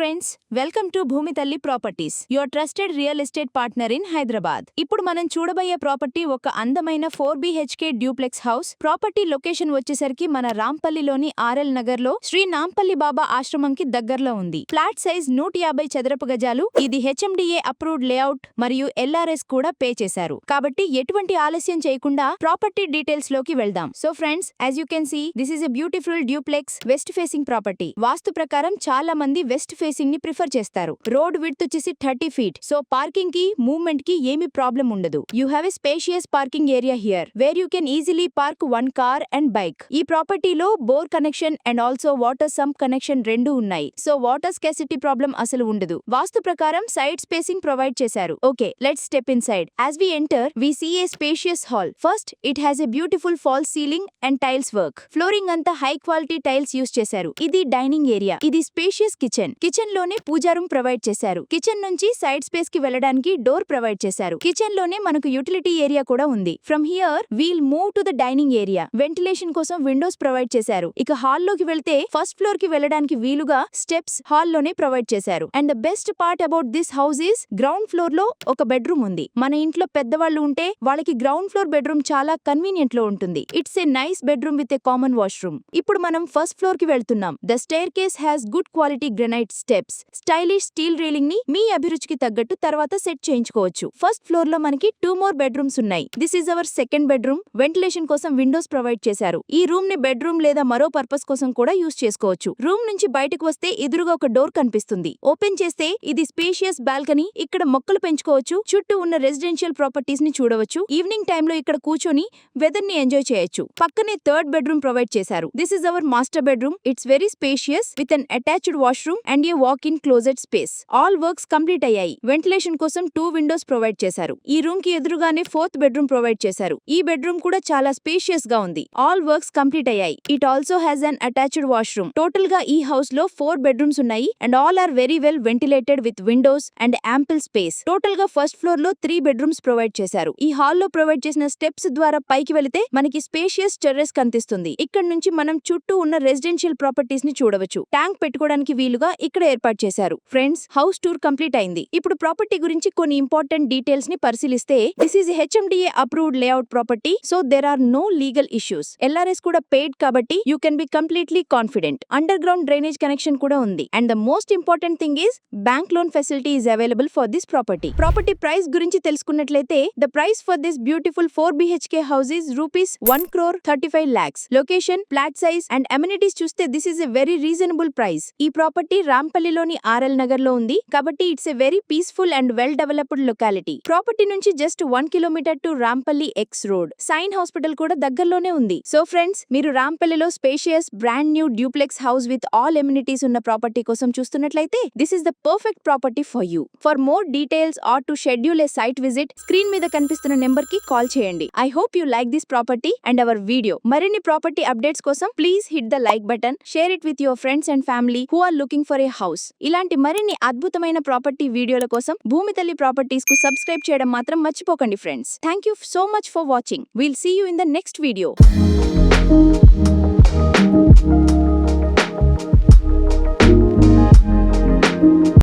Friends welcome to Bhoomi Thalli properties your trusted real estate partner in Hyderabad. ఇప్పుడు మనం చూడబోయే property ఒక అందమైన four BHK duplex house. Property location వచ్చేసరికి మన రాంపల్లిలోని ఆర్ఎల్ నగర్లో శ్రీ నాంపల్లి బాబా ఆశ్రమం కి దగ్గరలో ఉంది. ఫ్లాట్ సైజ్ నూట యాభై చదరపు గజాలు ఇది హెచ్ఎండిఏ అప్రూవ్డ్ లేఅవుట్ మరియు ఎల్ఆర్ఎస్ కూడా పే చేశారు. కాబట్టి ఎటువంటి ఆలస్యం చేయకుండా ప్రాపర్టీ డీటెయిల్స్లోకి వెళ్దాం. So friends as you can see this is a beautiful duplex west facing property vastu ప్రకారం చాలా మంది వెస్ట్ ఫేసింగ్ ని ప్రిఫర్ చేస్తారు. రోడ్ విడ్త్ వచ్చేసి థర్టీ ఫీట్. సో పార్కింగ్కి మూవ్మెంట్కి ఏమి ప్రాబ్లం ఉండదు. You have a spacious parking area here where you can easily park one car and bike. ఈ ప్రాపర్టీలో bore connection and also water sump connection రెండు ఉన్నాయి. సో వాటర్ స్కెసిటీ ప్రాబ్లం అసలు ఉండదు. వాస్తు ప్రకారం సైడ్ స్పేసింగ్ ప్రొవైడ్ చేశారు. Okay let's step inside as we enter we see a spacious hall. First it has a beautiful false ceiling and tiles work. Flooring అంతా high quality tiles use చేశారు. ఇది dining area. ఇది spacious kitchen. Kitchen కిచెన్లోనే puja room provide చేశారు. Kitchen నుంచి side స్పేస్కి వెళ్ళడానికి door provide చేశారు. కిచెన్లోనే మనకు యూటిలిటీ ఏరియా కూడా ఉంది. From here we'll move to the dining area. Ventilation కోసం విండోస్ ప్రొవైడ్ చేశారు. ఇక హాల్లోకి వెళ్తే ఫస్ట్ ఫ్లోర్కి వెళ్ళడానికి వీలుగా స్టెప్స్ హాల్లోనే ప్రొవైడ్ చేశారు. And the best part about this house is ground ఫ్లోర్లో ఒక బెడ్రూమ్ ఉంది. మన ఇంట్లో పెద్దవాళ్ళు ఉంటే వాళ్ళకి గ్రౌండ్ ఫ్లోర్ బెడ్రూమ్ చాలా కన్వీనియంట్లో ఉంటుంది. It's a nice bedroom with a common washroom. ఇప్పుడు మనం ఫస్ట్ ఫ్లోర్కి వెళ్తున్నాం. The staircase has good quality granite steps. Stylish steel రీలింగ్ని మీ అభిరుచికి తగ్గట్టు తర్వాత సెట్ చేయించుకోవచ్చు. ఫస్ట్ ఫ్లోర్లో మనకి టూ మోర్ బెడ్రూమ్స్ ఉన్నాయి. This is our second bedroom. Ventilation కోసం విండోస్ ప్రొవైడ్ చేశారు. ఈ రూమ్ని బెడ్రూమ్ లేదా మరో పర్పస్ కోసం కూడా యూస్ చేసుకోవచ్చు. రూమ్ నుంచి బయటకు వస్తే ఎదురుగా ఒక డోర్ కనిపిస్తుంది. ఓపెన్ చేస్తే ఇది స్పేషియస్ బాల్కనీ. ఇక్కడ మొక్కలు పెంచుకోవచ్చు. చుట్టూ ఉన్న రెసిడెన్షియల్ ప్రాపర్టీస్ని చూడవచ్చు. ఈవినింగ్ టైమ్లో ఇక్కడ కూర్చొని వెదర్ని ఎంజాయ్ చేయొచ్చు. పక్కనే థర్డ్ బెడ్రూమ్ ప్రొవైడ్ చేశారు. This is our master bedroom. It's very spacious with an attached washroom and a walk in closet space all works complete అయ్యాయి. వెంటిలేషన్ కోసం టూ విండోస్ ప్రొవైడ్ చేశారు. ఈ రూమ్కి ఎదురుగానే ఫోర్త్ బెడ్రూమ్ ప్రొవైడ్ చేశారు. ఈ bedroom కూడా చాలా స్పేషియస్గా ఉంది. ఆల్ వర్క్స్ కంప్లీట్ అయ్యాయి. It also has an attached washroom టోటల్గా ఈ హౌస్లో ఫోర్ బెడ్రూమ్స్ ఉన్నాయి and all are very well ventilated with windows and ample space టోటల్గా ఫస్ట్ ఫ్లోర్లో త్రీ బెడ్రూమ్స్ ప్రొవైడ్ చేశారు. ఈ హాల్లో ప్రొవైడ్ చేసిన స్టెప్స్ ద్వారా పైకి వెళితే మనకి స్పేషియస్ టెర్రస్ కనిపిస్తుంది. ఇక్కడ నుంచి మనం చుట్టూ ఉన్న రెసిడెన్షియల్ ప్రాపర్టీస్ని చూడవచ్చు. ట్యాంక్ పెట్టుకోవడానికి వీలుగా ఇక్కడ ఏర్పాటు చేశారు. ఫ్రెండ్స్ హౌస్ టూర్ కంప్లీట్ అయింది. ఇప్పుడు ప్రాపర్టీ గురించి కొన్ని ఇంపార్టెంట్ డీటెయిల్స్ని పరిశీలిస్తే this is HMDA approved layout property so there are no legal issues LRS కూడా పేడ్ కాబట్టి you can be completely confident underground drainage connection కూడా ఉంది. And the most important thing is bank loan facility is available for this property property price గురించి తెలుసుకున్నట్లయితే the price for this beautiful four BHK house is rupees one crore thirty five lakhs location plot size and amenities చూస్తే this is a very reasonable price ఈ property రాంపల్లిలోని RL నగర్లో ఉంది. కాబట్టి it's a very peaceful and well developed locality. Property నుంచి just one kilometre to Rampalli X road. Sign hospital కూడా దగ్గరలోనే ఉంది. సో ఫ్రెండ్స్ మీరు రాంపల్లిలో spacious brand new duplex house with all amenities ఉన్న ప్రాపర్టీ కోసం చూస్తున్నట్లయితే this is the perfect property for you for more details or to schedule a site visit screen మీద కనిపిస్తున్న నెంబర్కి కాల్ చేయండి. I hope you like this property and our video మరిన్ని property updates కోసం please hit the like button share it with your friends and family who are looking for a house ఇలాంటి మరిన్ని అద్భుతమైన property వీడియోల కోసం భూమి తల్లి ప్రాపర్టీస్కు సబ్స్క్రైబ్ చేయడం మాత్రం మర్చిపోకండి friends thank you so much for watching will see you in the next video